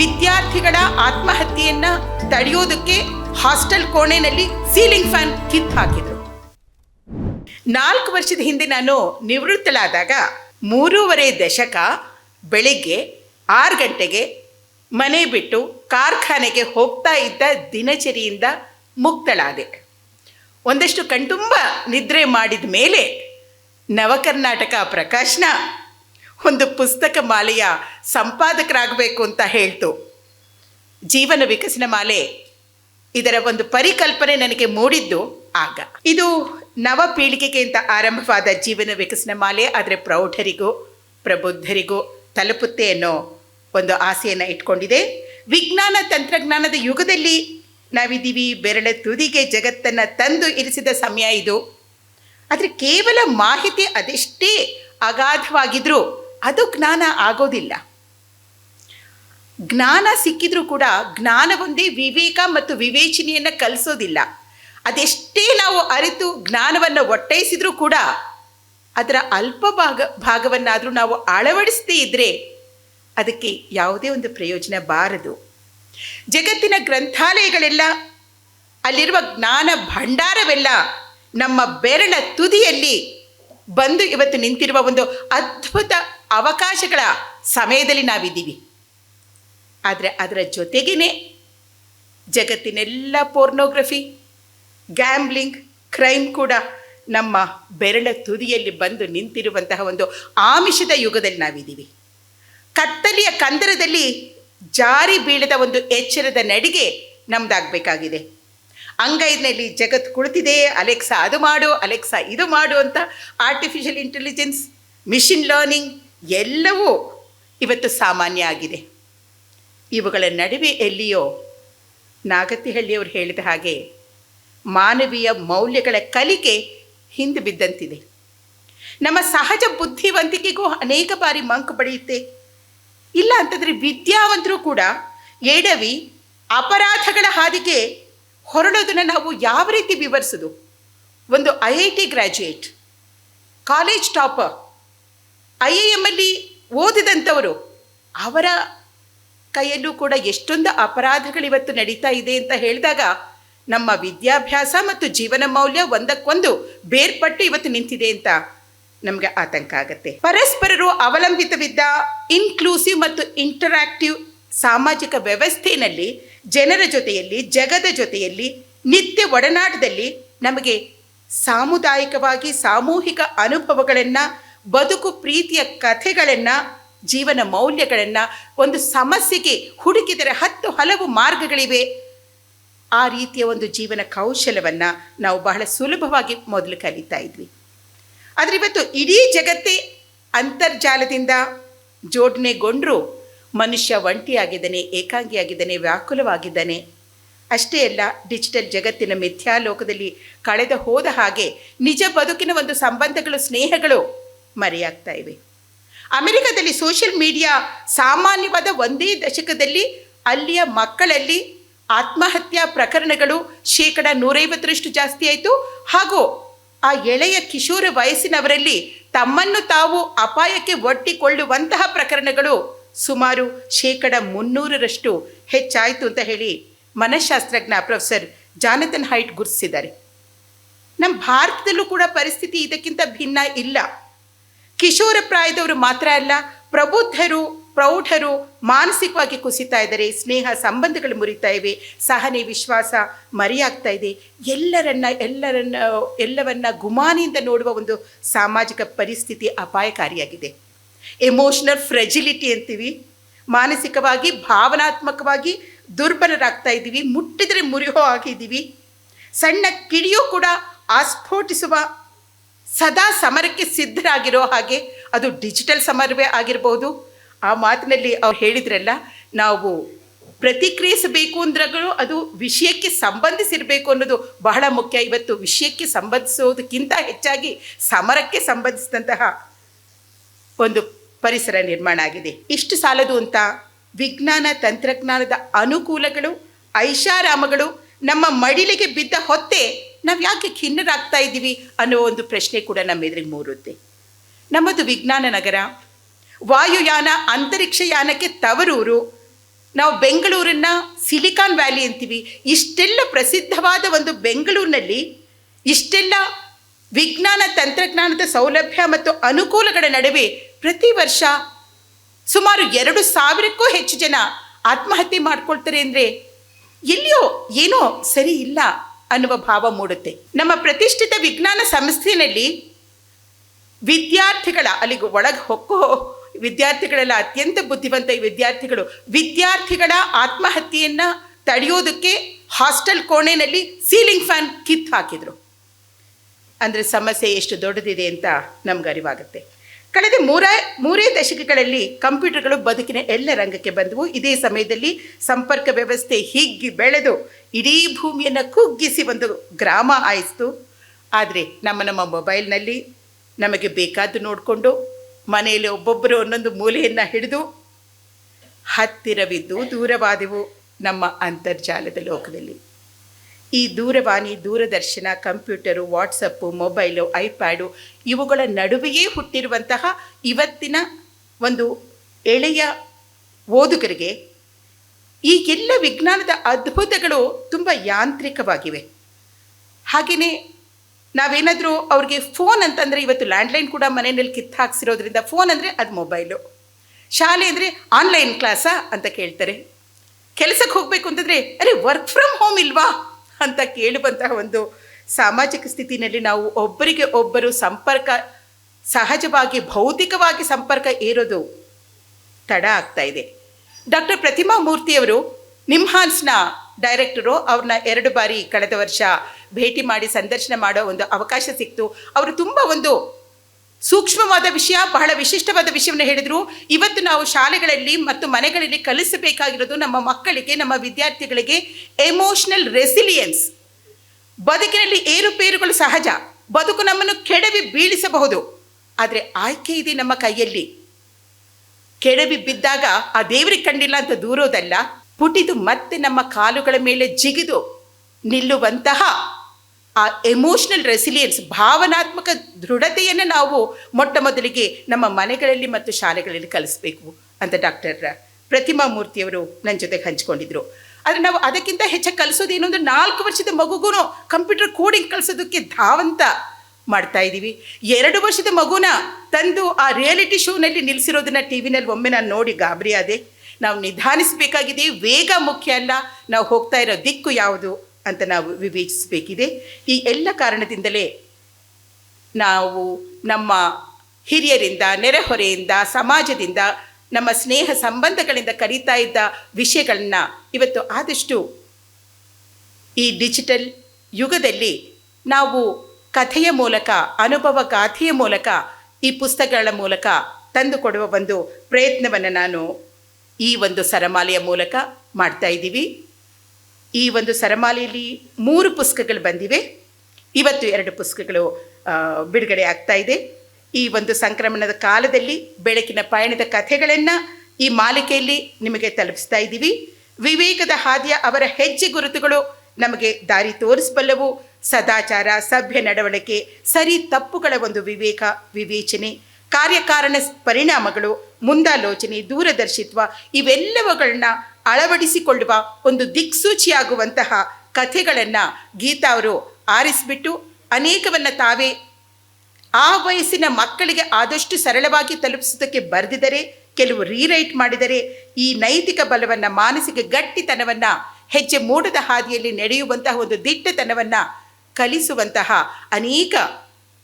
ವಿದ್ಯಾರ್ಥಿಗಳ ಆತ್ಮಹತ್ಯೆಯನ್ನ ತಡೆಯೋದಕ್ಕೆ ಹಾಸ್ಟೆಲ್ ಕೋಣೆನಲ್ಲಿ ಸೀಲಿಂಗ್ ಫ್ಯಾನ್ ಕಿತ್ ಹಾಕಿದ್ರು. ನಾಲ್ಕು ವರ್ಷದ ಹಿಂದೆ ನಾನು ನಿವೃತ್ತಳಾದಾಗ ಮೂರೂವರೆ ದಶಕ ಬೆಳಿಗ್ಗೆ ಆರು ಗಂಟೆಗೆ ಮನೆ ಬಿಟ್ಟು ಕಾರ್ಖಾನೆಗೆ ಹೋಗ್ತಾ ಇದ್ದ ದಿನಚರಿಯಿಂದ ಮುಕ್ತಳಾದೆ. ಒಂದಷ್ಟು ಕಣ್ತುಂಬ ನಿದ್ರೆ ಮಾಡಿದ ಮೇಲೆ ನವಕರ್ನಾಟಕ ಪ್ರಕಾಶನ ಒಂದು ಪುಸ್ತಕ ಮಾಲೆಯ ಸಂಪಾದಕರಾಗಬೇಕು ಅಂತ ಹೇಳ್ತು. ಜೀವನ ವಿಕಸನ ಮಾಲೆ ಇದರ ಒಂದು ಪರಿಕಲ್ಪನೆ ನನಗೆ ಮೂಡಿದ್ದು ಆಗ. ಇದು ನವ ಪೀಳಿಗೆಗೆ ಅಂತ ಆರಂಭವಾದ ಜೀವನ ವಿಕಸನ ಮಾಲೆ, ಆದರೆ ಪ್ರೌಢರಿಗೂ ಪ್ರಬುದ್ಧರಿಗೂ ತಲುಪುತ್ತೆ ಅನ್ನೋ ಒಂದು ಆಸೆಯನ್ನು ಇಟ್ಕೊಂಡಿದೆ. ವಿಜ್ಞಾನ ತಂತ್ರಜ್ಞಾನದ ಯುಗದಲ್ಲಿ ನಾವಿದ್ದೀವಿ, ಬೆರಳ ತುದಿಗೆ ಜಗತ್ತನ್ನು ತಂದು ಇರಿಸಿದ ಸಮಯ ಇದು. ಆದರೆ ಕೇವಲ ಮಾಹಿತಿ ಅದೆಷ್ಟೇ ಅಗಾಧವಾಗಿದ್ರೂ ಅದು ಜ್ಞಾನ ಆಗೋದಿಲ್ಲ. ಜ್ಞಾನ ಸಿಕ್ಕಿದ್ರೂ ಕೂಡ ಜ್ಞಾನವೊಂದೇ ವಿವೇಕ ಮತ್ತು ವಿವೇಚನೆಯನ್ನು ಕಲಿಸೋದಿಲ್ಲ. ಅದೆಷ್ಟೇ ನಾವು ಅರಿತು ಜ್ಞಾನವನ್ನು ಒಟ್ಟೈಸಿದ್ರೂ ಕೂಡ ಅದರ ಅಲ್ಪ ಭಾಗ, ಭಾಗವನ್ನಾದರೂ ನಾವು ಅಳವಡಿಸದೇ ಇದ್ದರೆ ಅದಕ್ಕೆ ಯಾವುದೇ ಒಂದು ಪ್ರಯೋಜನ ಬಾರದು. ಜಗತ್ತಿನ ಗ್ರಂಥಾಲಯಗಳೆಲ್ಲ ಅಲ್ಲಿರುವ ಜ್ಞಾನ ಭಂಡಾರವೆಲ್ಲ ನಮ್ಮ ಬೆರಳ ತುದಿಯಲ್ಲಿ ಬಂದು ಇವತ್ತು ನಿಂತಿರುವ ಒಂದು ಅದ್ಭುತ ಅವಕಾಶಗಳ ಸಮಯದಲ್ಲಿ ನಾವಿದ್ದೀವಿ. ಆದರೆ ಅದರ ಜೊತೆಗೇ ಜಗತ್ತಿನೆಲ್ಲ ಪೋರ್ನೋಗ್ರಫಿ, ಗ್ಯಾಂಬ್ಲಿಂಗ್, ಕ್ರೈಮ್ ಕೂಡ ನಮ್ಮ ಬೆರಳ ತುದಿಯಲ್ಲಿ ಬಂದು ನಿಂತಿರುವಂತಹ ಒಂದು ಆಮಿಷದ ಯುಗದಲ್ಲಿ ನಾವಿದ್ದೀವಿ. ಕತ್ತಲೆಯ ಕಂದರದಲ್ಲಿ ಜಾರಿ ಬೀಳದ ಒಂದು ಎಚ್ಚರದ ನಡಿಗೆ ನಮ್ದಾಗಬೇಕಾಗಿದೆ. ಅಂಗೈನಲ್ಲಿ ಜಗತ್ತು ಕುಳಿತಿದೆ, ಅಲೆಕ್ಸಾ ಅದು ಮಾಡು, ಅಲೆಕ್ಸಾ ಇದು ಮಾಡು ಅಂತ ಆರ್ಟಿಫಿಷಿಯಲ್ ಇಂಟೆಲಿಜೆನ್ಸ್ ಮಿಷಿನ್ ಲರ್ನಿಂಗ್ ಎಲ್ಲವೂ ಇವತ್ತು ಸಾಮಾನ್ಯ ಆಗಿದೆ. ಇವುಗಳ ನಡುವೆ ಎಲ್ಲಿಯೋ ನಾಗತಿಹಳ್ಳಿಯವರು ಹೇಳಿದ ಹಾಗೆ ಮಾನವೀಯ ಮೌಲ್ಯಗಳ ಕಲಿಕೆ ಹಿಂದೆ ಬಿದ್ದಂತಿದೆ. ನಮ್ಮ ಸಹಜ ಬುದ್ಧಿವಂತಿಕೆಗೂ ಅನೇಕ ಬಾರಿ ಮಂಕು ಪಡೆಯುತ್ತೆ ಇಲ್ಲ ಅಂತಂದರೆ ವಿದ್ಯಾವಂತರು ಕೂಡ ಎಡವಿ ಅಪರಾಧಗಳ ಹಾದಿಗೆ ಹೊರಡೋದನ್ನು ನಾವು ಯಾವ ರೀತಿ ವಿವರಿಸೋದು? ಒಂದು I I T graduate college topper I I ಎಮ್ಮಲ್ಲಿ ಓದಿದಂಥವರು, ಅವರ ಕೈಯಲ್ಲೂ ಕೂಡ ಎಷ್ಟೊಂದು ಅಪರಾಧಗಳು ಇವತ್ತು ನಡೀತಾ ಇದೆ ಅಂತ ಹೇಳಿದಾಗ, ನಮ್ಮ ವಿದ್ಯಾಭ್ಯಾಸ ಮತ್ತು ಜೀವನ ಮೌಲ್ಯ ಒಂದಕ್ಕೊಂದು ಬೇರ್ಪಟ್ಟು ಇವತ್ತು ನಿಂತಿದೆ ಅಂತ ನಮಗೆ ಆತಂಕ ಆಗುತ್ತೆ. ಪರಸ್ಪರರು ಅವಲಂಬಿತವಿದ್ದ ಇನ್ಕ್ಲೂಸಿವ್ ಮತ್ತು ಇಂಟರಾಕ್ಟಿವ್ ಸಾಮಾಜಿಕ ವ್ಯವಸ್ಥೆಯಲ್ಲಿ, ಜನರ ಜೊತೆಯಲ್ಲಿ, ಜಗದ ಜೊತೆಯಲ್ಲಿ, ನಿತ್ಯ ಒಡನಾಟದಲ್ಲಿ ನಮಗೆ ಸಾಮುದಾಯಿಕವಾಗಿ ಸಾಮೂಹಿಕ ಅನುಭವಗಳನ್ನು ಬದುಕು ಪ್ರೀತಿಯ ಕಥೆಗಳನ್ನು, ಜೀವನ ಮೌಲ್ಯಗಳನ್ನು, ಒಂದು ಸಮಸ್ಯೆಗೆ ಹುಡುಕಿದರೆ ಹತ್ತು ಹಲವು ಮಾರ್ಗಗಳಿವೆ. ಆ ರೀತಿಯ ಒಂದು ಜೀವನ ಕೌಶಲವನ್ನು ನಾವು ಬಹಳ ಸುಲಭವಾಗಿ ಮೊದಲು ಕಲಿತಾ ಇದ್ವಿ. ಆದರೆ ಇವತ್ತು ಇಡೀ ಜಗತ್ತೇ ಅಂತರ್ಜಾಲದಿಂದ ಜೋಡಣೆಗೊಂಡರೂ ಮನುಷ್ಯ ಒಂಟಿಯಾಗಿದ್ದಾನೆ, ಏಕಾಂಗಿಯಾಗಿದ್ದಾನೆ, ವ್ಯಾಕುಲವಾಗಿದ್ದಾನೆ. ಅಷ್ಟೇ ಅಲ್ಲ, ಡಿಜಿಟಲ್ ಜಗತ್ತಿನ ಮಿಥ್ಯಾಲೋಕದಲ್ಲಿ ಕಳೆದ ಹೋದ ಹಾಗೆ ನಿಜ ಬದುಕಿನ ಒಂದು ಸಂಬಂಧಗಳು, ಸ್ನೇಹಗಳು ಮರೆಯಾಗ್ತಾ ಇವೆ. ಅಮೆರಿಕದಲ್ಲಿ ಸೋಷಿಯಲ್ ಮೀಡಿಯಾ ಸಾಮಾನ್ಯವಾದ ಒಂದೇ ದಶಕದಲ್ಲಿ ಅಲ್ಲಿಯ ಮಕ್ಕಳಲ್ಲಿ ಆತ್ಮಹತ್ಯಾ ಪ್ರಕರಣಗಳು ಶೇಕಡ ನೂರೈವತ್ತರಷ್ಟು ಜಾಸ್ತಿ ಆಯಿತು. ಹಾಗೂ ಆ ಎಳೆಯ ಕಿಶೋರ ವಯಸ್ಸಿನವರಲ್ಲಿ ತಮ್ಮನ್ನು ತಾವು ಅಪಾಯಕ್ಕೆ ಒಡ್ಡಿಕೊಳ್ಳುವಂತಹ ಪ್ರಕರಣಗಳು ಸುಮಾರು ಶೇಕಡ ಮುನ್ನೂರರಷ್ಟು ಹೆಚ್ಚಾಯಿತು ಅಂತ ಹೇಳಿ ಮನಃಶಾಸ್ತ್ರಜ್ಞ ಪ್ರೊಫೆಸರ್ ಜಾನತನ್ ಹೈಟ್ ಗುರುತಿಸಿದ್ದಾರೆ. ನಮ್ಮ ಭಾರತದಲ್ಲೂ ಕೂಡ ಪರಿಸ್ಥಿತಿ ಇದಕ್ಕಿಂತ ಭಿನ್ನ ಇಲ್ಲ. ಕಿಶೋರ ಪ್ರಾಯದವರು ಮಾತ್ರ ಅಲ್ಲ, ಪ್ರಬುದ್ಧರು, ಪ್ರೌಢರು ಮಾನಸಿಕವಾಗಿ ಕುಸಿತಾ ಇದ್ದಾರೆ. ಸ್ನೇಹ ಸಂಬಂಧಗಳು ಮುರಿತಾ ಇವೆ. ಸಹನೆ, ವಿಶ್ವಾಸ ಮರೆಯಾಗ್ತಾ ಇದೆ. ಎಲ್ಲರನ್ನ ಎಲ್ಲರನ್ನ, ಎಲ್ಲವನ್ನ ಗುಮಾನಿಯಿಂದ ನೋಡುವ ಒಂದು ಸಾಮಾಜಿಕ ಪರಿಸ್ಥಿತಿ ಅಪಾಯಕಾರಿಯಾಗಿದೆ. ಎಮೋಷನಲ್ ಫ್ರೆಜಿಲಿಟಿ ಅಂತೀವಿ. ಮಾನಸಿಕವಾಗಿ, ಭಾವನಾತ್ಮಕವಾಗಿ ದುರ್ಬಲರಾಗ್ತಾ ಇದ್ದೀವಿ. ಮುಟ್ಟಿದರೆ ಮುರಿಯೋ ಆಗಿದ್ದೀವಿ ಸಣ್ಣ ಕಿಡಿಯೂ ಕೂಡ ಆಸ್ಫೋಟಿಸುವ ಸದಾ ಸಮರಕ್ಕೆ ಸಿದ್ಧರಾಗಿರೋ ಹಾಗೆ ಅದು ಡಿಜಿಟಲ್ ಸಮರವೇ ಆಗಿರ್ಬೋದು. ಆ ಮಾತಿನಲ್ಲಿ ಅವ್ರು ಹೇಳಿದ್ರಲ್ಲ, ನಾವು ಪ್ರತಿಕ್ರಿಯಿಸಬೇಕು ಅಂದ್ರಗಳು ಅದು ವಿಷಯಕ್ಕೆ ಸಂಬಂಧಿಸಿರಬೇಕು ಅನ್ನೋದು ಬಹಳ ಮುಖ್ಯ. ಇವತ್ತು ವಿಷಯಕ್ಕೆ ಸಂಬಂಧಿಸೋದಕ್ಕಿಂತ ಹೆಚ್ಚಾಗಿ ಸಮರಕ್ಕೆ ಸಂಬಂಧಿಸಿದಂತಹ ಒಂದು ಪರಿಸರ ನಿರ್ಮಾಣ ಆಗಿದೆ. ಇಷ್ಟು ಸಾಲದು ಅಂತ ವಿಜ್ಞಾನ, ತಂತ್ರಜ್ಞಾನದ ಅನುಕೂಲಗಳು, ಐಷಾರಾಮಗಳು ನಮ್ಮ ಮಡಿಲಿಗೆ ಬಿದ್ದ ಹೊತ್ತೆ ನಾವು ಯಾಕೆ ಖಿನ್ನರಾಗ್ತಾ ಇದ್ದೀವಿ ಅನ್ನೋ ಒಂದು ಪ್ರಶ್ನೆ ಕೂಡ ನಮ್ಮ ಎದುರಿಗೆ ಮೂರುತ್ತೆ. ನಮ್ಮದು ವಿಜ್ಞಾನ ನಗರ, ವಾಯುಯಾನ ಅಂತರಿಕ್ಷಯಾನಕ್ಕೆ ತವರೂರು, ನಾವು ಬೆಂಗಳೂರನ್ನ ಸಿಲಿಕಾನ್ ವ್ಯಾಲಿ ಅಂತೀವಿ. ಇಷ್ಟೆಲ್ಲ ಪ್ರಸಿದ್ಧವಾದ ಒಂದು ಬೆಂಗಳೂರಿನಲ್ಲಿ ಇಷ್ಟೆಲ್ಲ ವಿಜ್ಞಾನ ತಂತ್ರಜ್ಞಾನದ ಸೌಲಭ್ಯ ಮತ್ತು ಅನುಕೂಲಗಳ ನಡುವೆ ಪ್ರತಿ ವರ್ಷ ಸುಮಾರು ಎರಡು ಸಾವಿರಕ್ಕೂ ಹೆಚ್ಚು ಜನ ಆತ್ಮಹತ್ಯೆ ಮಾಡ್ಕೊಳ್ತಾರೆ ಅಂದರೆ ಎಲ್ಲಿಯೋ ಏನೋ ಸರಿ ಇಲ್ಲ. ಅನ್ನುವ ಭಾವ ಮೂಡುತ್ತೆ. ನಮ್ಮ ಪ್ರತಿಷ್ಠಿತ ವಿಜ್ಞಾನ ಸಂಸ್ಥೆಯಲ್ಲಿ ವಿದ್ಯಾರ್ಥಿಗಳ, ಅಲ್ಲಿಗೆ ಒಳಗೆ ಹೊಕ್ಕು ವಿದ್ಯಾರ್ಥಿಗಳೆಲ್ಲ ಅತ್ಯಂತ ಬುದ್ಧಿವಂತ ವಿದ್ಯಾರ್ಥಿಗಳು, ವಿದ್ಯಾರ್ಥಿಗಳ ಆತ್ಮಹತ್ಯೆಯನ್ನು ತಡೆಯೋದಕ್ಕೆ ಹಾಸ್ಟೆಲ್ ಕೋಣೆಯಲ್ಲಿ ಸೀಲಿಂಗ್ ಫ್ಯಾನ್ ಕಿತ್ತು ಹಾಕಿದರು. ಅಂದರೆ ಸಮಸ್ಯೆ ಎಷ್ಟು ದೊಡ್ಡದಿದೆ ಅಂತ ನಮ್ಗೆ ಅರಿವಾಗುತ್ತೆ ಕಳೆದ ಮೂರ, ಮೂರೇ ದಶಕಗಳಲ್ಲಿ ಕಂಪ್ಯೂಟರ್ಗಳು ಬದುಕಿನ ಎಲ್ಲ ರಂಗಕ್ಕೆ ಬಂದವು. ಇದೇ ಸಮಯದಲ್ಲಿ ಸಂಪರ್ಕ ವ್ಯವಸ್ಥೆ ಹಿಗ್ಗಿ ಬೆಳೆದು ಇಡೀ ಭೂಮಿಯನ್ನು ಕುಗ್ಗಿಸಿ ಒಂದು ಗ್ರಾಮ ಆಯಿಸ್ತು. ಆದರೆ ನಮ್ಮ ನಮ್ಮ ಮೊಬೈಲ್ನಲ್ಲಿ ನಮಗೆ ಬೇಕಾದ್ದು ನೋಡಿಕೊಂಡು ಮನೆಯಲ್ಲಿ ಒಬ್ಬೊಬ್ಬರು ಒಂದೊಂದು ಮೂಲೆಯನ್ನು ಹಿಡಿದು ಹತ್ತಿರವಿದ್ದು ದೂರವಾದೆವು ನಮ್ಮ ಅಂತರ್ಜಾಲದ ಲೋಕದಲ್ಲಿ. ಈ ದೂರವಾಣಿ ದೂರದರ್ಶನ, ಕಂಪ್ಯೂಟರು, ವಾಟ್ಸಪ್ಪು, ಮೊಬೈಲು, ಐಪ್ಯಾಡು ಇವುಗಳ ನಡುವೆಯೇ ಹುಟ್ಟಿರುವಂತಹ ಇವತ್ತಿನ ಒಂದು ಎಳೆಯ ಓದುಗರಿಗೆ ಈ ಎಲ್ಲ ವಿಜ್ಞಾನದ ಅದ್ಭುತಗಳು ತುಂಬ ಯಾಂತ್ರಿಕವಾಗಿವೆ. ಹಾಗೆಯೇ ನಾವೇನಾದರೂ ಅವ್ರಿಗೆ ಫೋನ್ ಅಂತಂದರೆ ಇವತ್ತು ಲ್ಯಾಂಡ್ಲೈನ್ ಕೂಡ ಮನೆಯಲ್ಲಿ ಕಿತ್ತು ಹಾಕ್ಸಿರೋದ್ರಿಂದ ಫೋನ್ ಅಂದರೆ ಅದು ಮೊಬೈಲು. ಶಾಲೆ ಅಂದರೆ ಆನ್ಲೈನ್ ಕ್ಲಾಸಾ ಅಂತ ಕೇಳ್ತಾರೆ. ಕೆಲಸಕ್ಕೆ ಹೋಗಬೇಕು ಅಂತಂದರೆ, ಅರೆ ವರ್ಕ್ ಫ್ರಮ್ ಹೋಮ್ ಇಲ್ವಾ? ಅಂತ ಕೇಳುವಂತಹ ಒಂದು ಸಾಮಾಜಿಕ ಸ್ಥಿತಿನಲ್ಲಿ ನಾವು ಒಬ್ಬರಿಗೆ ಒಬ್ಬರು ಸಂಪರ್ಕ, ಸಹಜವಾಗಿ ಭೌತಿಕವಾಗಿ ಸಂಪರ್ಕ ಏರೋದು ತಡ ಆಗ್ತಾ ಇದೆ. ಡಾಕ್ಟರ್ ಪ್ರತಿಮಾ ಮೂರ್ತಿಯವರು ನಿಮ್ಹಾನ್ಸ್ನ ಡೈರೆಕ್ಟರು, ಅವ್ರನ್ನ ಎರಡು ಬಾರಿ ಕಳೆದ ವರ್ಷ ಭೇಟಿ ಮಾಡಿ ಸಂದರ್ಶನ ಮಾಡೋ ಒಂದು ಅವಕಾಶ ಸಿಕ್ತು. ಅವರು ತುಂಬ ಒಂದು ಸೂಕ್ಷ್ಮವಾದ ವಿಷಯ, ಬಹಳ ವಿಶಿಷ್ಟವಾದ ವಿಷಯವನ್ನು ಹೇಳಿದರು. ಇವತ್ತು ನಾವು ಶಾಲೆಗಳಲ್ಲಿ ಮತ್ತು ಮನೆಗಳಲ್ಲಿ ಕಲಿಸಬೇಕಾಗಿರೋದು ನಮ್ಮ ಮಕ್ಕಳಿಗೆ, ನಮ್ಮ ವಿದ್ಯಾರ್ಥಿಗಳಿಗೆ ಎಮೋಷನಲ್ ರೆಸಿಲಿಯನ್ಸ್ ಬದುಕಿನಲ್ಲಿ ಏರುಪೇರುಗಳು ಸಹಜ. ಬದುಕು ನಮ್ಮನ್ನು ಕೆಡವಿ ಬೀಳಿಸಬಹುದು. ಆದರೆ ಆಯ್ಕೆ ಇದೆ ನಮ್ಮ ಕೈಯಲ್ಲಿ. ಕೆಡವಿ ಬಿದ್ದಾಗ ಆ ದೇವರಿಗೆ ಕಂಡಿಲ್ಲ ಅಂತ ದೂರೋದಲ್ಲ, ಪುಟಿದು ಮತ್ತೆ ನಮ್ಮ ಕಾಲುಗಳ ಮೇಲೆ ಜಿಗಿದು ನಿಲ್ಲುವಂತಹ ಆ ಎಮೋಷ್ನಲ್ ರೆಸಿಲಿಯನ್ಸ್ ಭಾವನಾತ್ಮಕ ದೃಢತೆಯನ್ನು ನಾವು ಮೊಟ್ಟ ಮೊದಲಿಗೆ ನಮ್ಮ ಮನೆಗಳಲ್ಲಿ ಮತ್ತು ಶಾಲೆಗಳಲ್ಲಿ ಕಲಿಸ್ಬೇಕು ಅಂತ ಡಾಕ್ಟರ್ ಪ್ರತಿಮಾ ಮೂರ್ತಿಯವರು ನನ್ನ ಜೊತೆಗೆ ಹಂಚ್ಕೊಂಡಿದ್ರು. ಆದರೆ ನಾವು ಅದಕ್ಕಿಂತ ಹೆಚ್ಚಾಗಿ ಕಲಿಸೋದೇನು ಅಂದರೆ ನಾಲ್ಕು ವರ್ಷದ ಮಗುಗೂ ಕಂಪ್ಯೂಟರ್ ಕೋಡಿಂಗ್ ಕಲಿಸೋದಕ್ಕೆ ಧಾವಂತ ಮಾಡ್ತಾ ಇದ್ದೀವಿ ಎರಡು ವರ್ಷದ ಮಗುನ ತಂದು ಆ ರಿಯಾಲಿಟಿ ಶೋನಲ್ಲಿ ನಿಲ್ಲಿಸಿರೋದನ್ನ ಟಿ ವಿನಲ್ಲಿ ಒಮ್ಮೆ ನಾನು ನೋಡಿ ಗಾಬರಿ ಆದೆ. ನಾವು ನಿಧಾನಿಸಬೇಕಾಗಿದೆ, ವೇಗ ಮುಖ್ಯ ಅಲ್ಲ. ನಾವು ಹೋಗ್ತಾ ಇರೋ ದಿಕ್ಕು ಯಾವುದು? ಅಂತ ನಾವು ವಿವೇಚಿಸಬೇಕಿದೆ. ಈ ಎಲ್ಲ ಕಾರಣದಿಂದಲೇ ನಾವು ನಮ್ಮ ಹಿರಿಯರಿಂದ, ನೆರೆಹೊರೆಯಿಂದ, ಸಮಾಜದಿಂದ, ನಮ್ಮ ಸ್ನೇಹ ಸಂಬಂಧಗಳಿಂದ ಕರೀತಾ ಇದ್ದ ವಿಷಯಗಳನ್ನ ಇವತ್ತು ಆದಷ್ಟು ಈ ಡಿಜಿಟಲ್ ಯುಗದಲ್ಲಿ ನಾವು ಕಥೆಯ ಮೂಲಕ, ಅನುಭವ ಗಾಥೆಯ ಮೂಲಕ, ಈ ಪುಸ್ತಕಗಳ ಮೂಲಕ ತಂದುಕೊಡುವ ಒಂದು ಪ್ರಯತ್ನವನ್ನು ನಾನು ಈ ಒಂದು ಸರಮಾಲೆಯ ಮೂಲಕ ಮಾಡ್ತಾ ಇದ್ದೀವಿ. ಈ ಒಂದು ಸರಮಾಲೆಯಲ್ಲಿ ಮೂರು ಪುಸ್ತಕಗಳು ಬಂದಿವೆ. ಇವತ್ತು ಎರಡು ಪುಸ್ತಕಗಳು ಬಿಡುಗಡೆ ಆಗ್ತಾ ಇದೆ. ಈ ಒಂದು ಸಂಕ್ರಮಣದ ಕಾಲದಲ್ಲಿ ಬೆಳಕಿನ ಪಯಣದ ಕಥೆಗಳನ್ನು ಈ ಮಾಲಿಕೆಯಲ್ಲಿ ನಿಮಗೆ ತಲುಪಿಸ್ತಾ ಇದ್ದೀವಿ. ವಿವೇಕದ ಹಾದಿಯ ಅವರ ಹೆಜ್ಜೆ ಗುರುತುಗಳು ನಮಗೆ ದಾರಿ ತೋರಿಸಬಲ್ಲವು. ಸದಾಚಾರ, ಸಭ್ಯ ನಡವಳಿಕೆ, ಸರಿ ತಪ್ಪುಗಳ ಒಂದು ವಿವೇಕ, ವಿವೇಚನೆ, ಕಾರ್ಯಕಾರಣ, ಪರಿಣಾಮಗಳು, ಮುಂದಾಲೋಚನೆ, ದೂರದರ್ಶಿತ್ವ ಇವೆಲ್ಲವುಗಳನ್ನ ಅಳವಡಿಸಿಕೊಳ್ಳುವ ಒಂದು ದಿಕ್ಸೂಚಿಯಾಗುವಂತಹ ಕಥೆಗಳನ್ನು ಗೀತಾ ಅವರು ಆರಿಸಿಬಿಟ್ಟು ಅನೇಕವನ್ನು ತಾವೇ ಆ ವಯಸ್ಸಿನ ಮಕ್ಕಳಿಗೆ ಆದಷ್ಟು ಸರಳವಾಗಿ ತಲುಪಿಸೋದಕ್ಕೆ ಬರೆದಿದರೆ, ಕೆಲವು ರೀರೈಟ್ ಮಾಡಿದರೆ ಈ ನೈತಿಕ ಬಲವನ್ನು, ಮಾನಸಿಕ ಗಟ್ಟಿತನವನ್ನು, ಹೆಜ್ಜೆ ಮೂಡದ ಹಾದಿಯಲ್ಲಿ ನಡೆಯುವಂತಹ ಒಂದು ದಿಟ್ಟತನವನ್ನು ಕಲಿಸುವಂತಹ ಅನೇಕ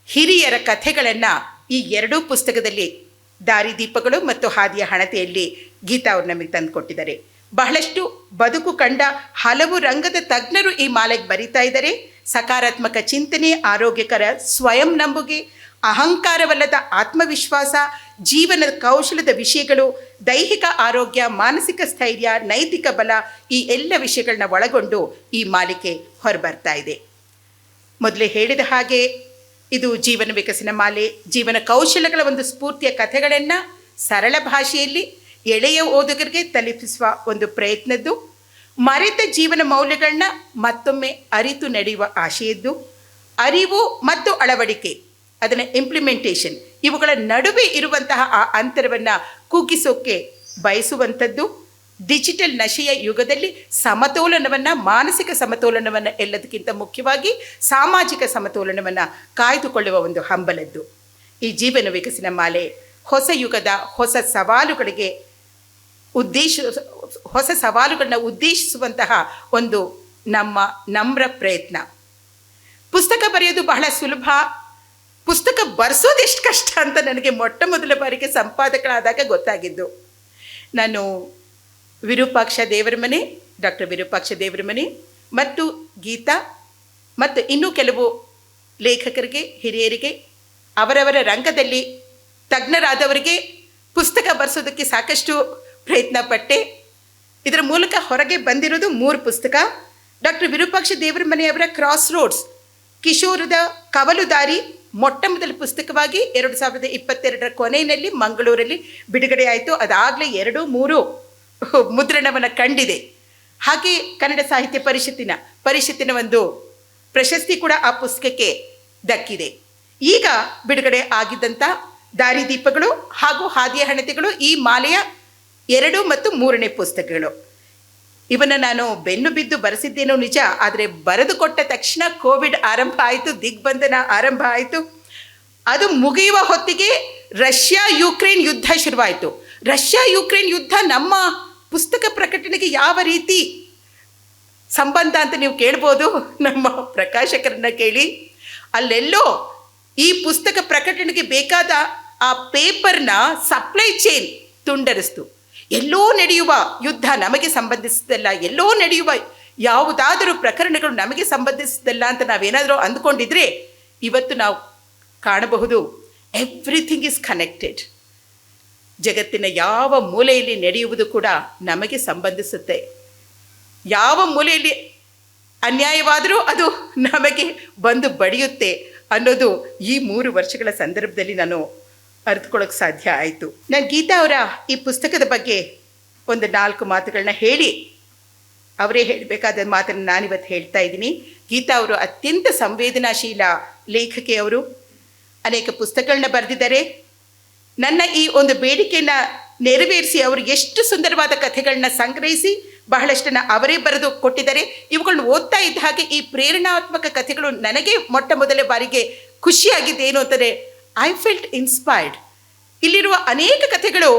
ಹಿರಿಯರ ಕಥೆಗಳನ್ನು ಈ ಎರಡೂ ಪುಸ್ತಕದಲ್ಲಿ ದಾರಿದೀಪಗಳು ಮತ್ತು ಹಾದಿಯ ಹಣತೆಯಲ್ಲಿ ಗೀತಾ ಅವರು ನಮಗೆ ತಂದುಕೊಟ್ಟಿದ್ದಾರೆ. ಬಹಳಷ್ಟು ಬದುಕು ಕಂಡ ಹಲವು ರಂಗದ ತಜ್ಞರು ಈ ಮಾಲೆಗೆ ಬರೀತಾ ಇದ್ದಾರೆ. ಸಕಾರಾತ್ಮಕ ಚಿಂತನೆ ಆರೋಗ್ಯಕರ ಸ್ವಯಂ ನಂಬುಗೆ, ಅಹಂಕಾರವಲ್ಲದ ಆತ್ಮವಿಶ್ವಾಸ ಜೀವನದ ಕೌಶಲದ ವಿಷಯಗಳು, ದೈಹಿಕ ಆರೋಗ್ಯ, ಮಾನಸಿಕ ಸ್ಥೈರ್ಯ, ನೈತಿಕ ಬಲ ಈ ಎಲ್ಲ ವಿಷಯಗಳನ್ನ ಒಳಗೊಂಡು ಈ ಮಾಲಿಕೆ ಹೊರಬರ್ತಾ ಇದೆ. ಮೊದಲೇ ಹೇಳಿದ ಹಾಗೆ ಇದು ಜೀವನ ವಿಕಸನ ಮಾಲೆ, ಜೀವನ ಕೌಶಲಗಳ ಒಂದು ಸ್ಫೂರ್ತಿಯ ಕಥೆಗಳನ್ನು ಸರಳ ಭಾಷೆಯಲ್ಲಿ ಎಳೆಯ ಓದುಗರಿಗೆ ತಲುಪಿಸುವ ಒಂದು ಪ್ರಯತ್ನದ್ದು. ಮರೆತ ಜೀವನ ಮೌಲ್ಯಗಳನ್ನ ಮತ್ತೊಮ್ಮೆ ಅರಿತು ನಡೆಯುವ ಆಶೆಯದ್ದು. ಅರಿವು ಮತ್ತು ಅಳವಡಿಕೆ, ಅದನ್ನು ಇಂಪ್ಲಿಮೆಂಟೇಷನ್ ಇವುಗಳ ನಡುವೆ ಇರುವಂತಹ ಆ ಅಂತರವನ್ನು ಕುಗ್ಗಿಸೋಕೆ ಬಯಸುವಂಥದ್ದು. ಡಿಜಿಟಲ್ ನಶೆಯ ಯುಗದಲ್ಲಿ ಸಮತೋಲನವನ್ನು, ಮಾನಸಿಕ ಸಮತೋಲನವನ್ನು ಎಲ್ಲದಕ್ಕಿಂತ ಮುಖ್ಯವಾಗಿ ಸಾಮಾಜಿಕ ಸಮತೋಲನವನ್ನು ಕಾಯ್ದುಕೊಳ್ಳುವ ಒಂದು ಹಂಬಲದ್ದು. ಈ ಜೀವನ ವಿಕಸನ ಮಾಲೆ, ಹೊಸ ಯುಗದ ಹೊಸ ಸವಾಲುಗಳಿಗೆ ಉದ್ದೇಶ, ಹೊಸ ಸವಾಲುಗಳನ್ನ ಉದ್ದೇಶಿಸುವಂತಹ ಒಂದು ನಮ್ಮ ನಮ್ರ ಪ್ರಯತ್ನ. ಪುಸ್ತಕ ಬರೆಯೋದು ಬಹಳ ಸುಲಭ. ಪುಸ್ತಕ ಬರ್ಸೋದು ಎಷ್ಟು ಕಷ್ಟ ಅಂತ ನನಗೆ ಮೊಟ್ಟ ಮೊದಲ ಬಾರಿಗೆ ಸಂಪಾದಕರಾದಾಗ ಗೊತ್ತಾಗಿದ್ದು. ನಾನು ವಿರೂಪಾಕ್ಷ ದೇವರ ಮನೆ ಡಾಕ್ಟರ್ ವಿರೂಪಾಕ್ಷ ದೇವರ ಮನೆ ಮತ್ತು ಗೀತಾ ಮತ್ತು ಇನ್ನೂ ಕೆಲವು ಲೇಖಕರಿಗೆ, ಹಿರಿಯರಿಗೆ, ಅವರವರ ರಂಗದಲ್ಲಿ ತಜ್ಞರಾದವರಿಗೆ ಪುಸ್ತಕ ಬರೆಸೋದಕ್ಕೆ ಸಾಕಷ್ಟು ಪ್ರಯತ್ನ ಪಟ್ಟೆ ಇದರ ಮೂಲಕ ಹೊರಗೆ ಬಂದಿರೋದು ಮೂರು ಪುಸ್ತಕ. ಡಾಕ್ಟರ್ ವಿರೂಪಾಕ್ಷ ದೇವರ ಮನೆಯವರ ಕ್ರಾಸ್ ರೋಡ್ಸ್ ಕಿಶೋರದ ಕವಲು ದಾರಿ, ಮೊಟ್ಟ ಮೊದಲ ಪುಸ್ತಕವಾಗಿ ಎರಡು ಸಾವಿರದ ಇಪ್ಪತ್ತೆರಡರ ಕೊನೆಯಲ್ಲಿ ಮಂಗಳೂರಲ್ಲಿ ಬಿಡುಗಡೆ ಆಯಿತು ಅದಾಗಲೇ ಎರಡು, ಮೂರು ಮುದ್ರಣವನ್ನು ಕಂಡಿದೆ. ಹಾಗೆ ಕನ್ನಡ ಸಾಹಿತ್ಯ ಪರಿಷತ್ತಿನ ಪರಿಷತ್ತಿನ ಒಂದು ಪ್ರಶಸ್ತಿ ಕೂಡ ಆ ಪುಸ್ತಕಕ್ಕೆ ದಕ್ಕಿದೆ. ಈಗ ಬಿಡುಗಡೆ ಆಗಿದ್ದಂಥ ದಾರಿದೀಪಗಳು ಹಾಗೂ ಹಾದಿಯ ಹಣತೆಗಳು ಈ ಮಾಲೆಯ ಎರಡು ಮತ್ತು ಮೂರನೇ ಪುಸ್ತಕಗಳು. ಇವನ್ನು ನಾನು ಬೆನ್ನು ಬಿದ್ದು ಬರೆಸಿದ್ದೇನೋ ನಿಜ, ಆದರೆ ಬರೆದು ಕೊಟ್ಟ ತಕ್ಷಣ ಕೋವಿಡ್ ಆರಂಭ ಆಯಿತು, ದಿಗ್ಬಂಧನ ಆರಂಭ ಆಯಿತು. ಅದು ಮುಗಿಯುವ ಹೊತ್ತಿಗೆ ರಷ್ಯಾ ಯುಕ್ರೇನ್ ಯುದ್ಧ ಶುರುವಾಯಿತು. ರಷ್ಯಾ ಯುಕ್ರೇನ್ ಯುದ್ಧ ನಮ್ಮ ಪುಸ್ತಕ ಪ್ರಕಟಣೆಗೆ ಯಾವ ರೀತಿ ಸಂಬಂಧ ಅಂತ ನೀವು ಕೇಳ್ಬೋದು, ನಮ್ಮ ಪ್ರಕಾಶಕರನ್ನ ಕೇಳಿ. ಅಲ್ಲೆಲ್ಲೋ ಈ ಪುಸ್ತಕ ಪ್ರಕಟಣೆಗೆ ಬೇಕಾದ ಆ ಪೇಪರ್ನ ಸಪ್ಲೈ ಚೈನ್ ತುಂಡರಿಸ್ತು. ಎಲ್ಲೋ ನಡೆಯುವ ಯುದ್ಧ ನಮಗೆ ಸಂಬಂಧಿಸಿದ್ದಲ್ಲ, ಎಲ್ಲೋ ನಡೆಯುವ ಯಾವುದಾದರೂ ಪ್ರಕರಣಗಳು ನಮಗೆ ಸಂಬಂಧಿಸಿದ್ದಲ್ಲ ಅಂತ ನಾವೇನಾದರೂ ಅಂದ್ಕೊಂಡಿದ್ರೆ ಇವತ್ತು ನಾವು ಕಾಣಬಹುದು ಎವ್ರಿಥಿಂಗ್ ಇಸ್ ಕನೆಕ್ಟೆಡ್ ಜಗತ್ತಿನ ಯಾವ ಮೂಲೆಯಲ್ಲಿ ನಡೆಯುವುದು ಕೂಡ ನಮಗೆ ಸಂಬಂಧಿಸುತ್ತೆ. ಯಾವ ಮೂಲೆಯಲ್ಲಿ ಅನ್ಯಾಯವಾದರೂ ಅದು ನಮಗೆ ಬಂದು ಬಡಿಯುತ್ತೆ ಅನ್ನೋದು ಈ ಮೂರು ವರ್ಷಗಳ ಸಂದರ್ಭದಲ್ಲಿ ನಾನು ಅರಿತುಕೊಳ್ಳೋಕೆ ಸಾಧ್ಯ ಆಯಿತು. ನಾನು ಗೀತಾ ಅವರ ಈ ಪುಸ್ತಕದ ಬಗ್ಗೆ ಒಂದು ನಾಲ್ಕು ಮಾತುಗಳನ್ನ ಹೇಳಿ. ಅವರೇ ಹೇಳಬೇಕಾದ ಮಾತನ್ನು ನಾನಿವತ್ತು ಹೇಳ್ತಾ ಇದ್ದೀನಿ. ಗೀತಾ ಅವರು ಅತ್ಯಂತ ಸಂವೇದನಾಶೀಲ ಲೇಖಕಿ ಅವರು. ಅನೇಕ ಪುಸ್ತಕಗಳನ್ನ ಬರೆದಿದ್ದಾರೆ. ನನ್ನ ಈ ಒಂದು ಬೇಡಿಕೆಯನ್ನು ನೆರವೇರಿಸಿ ಅವರು ಎಷ್ಟು ಸುಂದರವಾದ ಕಥೆಗಳನ್ನ ಸಂಗ್ರಹಿಸಿ ಬಹಳಷ್ಟನ್ನು ಅವರೇ ಬರೆದು ಕೊಟ್ಟಿದ್ದಾರೆ. ಇವುಗಳನ್ನ ಓದ್ತಾ ಇದ್ದ ಹಾಗೆ ಈ ಪ್ರೇರಣಾತ್ಮಕ ಕಥೆಗಳು ನನಗೆ ಮೊಟ್ಟ ಮೊದಲ ಬಾರಿಗೆ ಖುಷಿಯಾಗಿದೆ ಏನು ಅಂತಂದರೆ ಐ ಫೆಲ್ಟ್ ಇನ್ಸ್ಪೈರ್ಡ್ ಇಲ್ಲಿರುವ ಅನೇಕ ಕಥೆಗಳು